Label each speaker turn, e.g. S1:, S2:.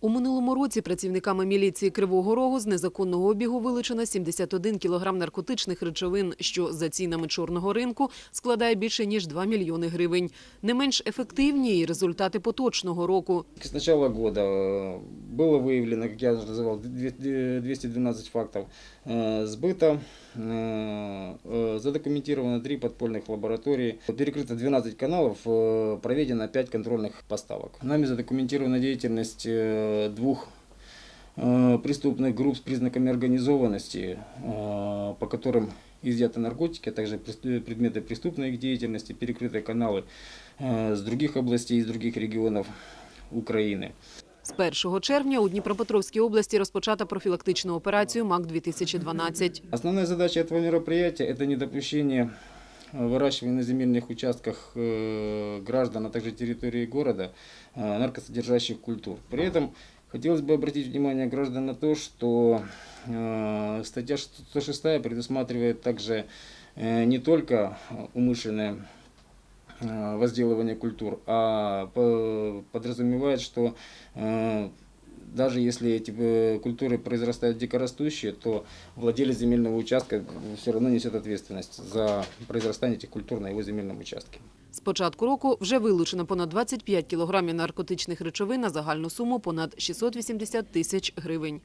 S1: У минулому році працівниками міліції Кривого Рогу з незаконного обігу вилучено 71 кілограм наркотичних речовин, що за цінами чорного ринку складає більше ніж 2 мільйони гривень. Не менш ефективні і результати поточного року.
S2: С начала года э, было выявлено, как я уже называл, две- 212 фактов э, сбыта. Э, э, Задокументировано 3 подпольных лаборатории. Перекрыто 12 каналов, э, проведено 5 контрольных поставок. Нами задокументирована деятельность э, двух э, преступных групп с признаками организованности, э, по которым изъяты наркотики, а также прес- предметы преступной их деятельности, перекрыты каналы э, с других областей, из других регионов Украины.
S1: З 1 червня у Дніпропетровській області розпочата профілактичну операцію МАК-2012.
S2: Основная задача этого мероприятия – это недопущение э, выращивания на земельных участках э, граждан, а также территории города э, наркосодержащих культур. При этом хотелось бы обратить внимание граждан на то, что э, статья 106 предусматривает также не только умышленное возделывание культур, а по- подразумевает, что даже если эти э, культуры произрастают дикорастущие, то владелец земельного участка все равно несет ответственность за произрастание этих культур на его земельном участке.
S1: З початку року вже вилучено понад 25 кілограмів наркотичних речовин на загальну суму понад 680 тисяч гривень.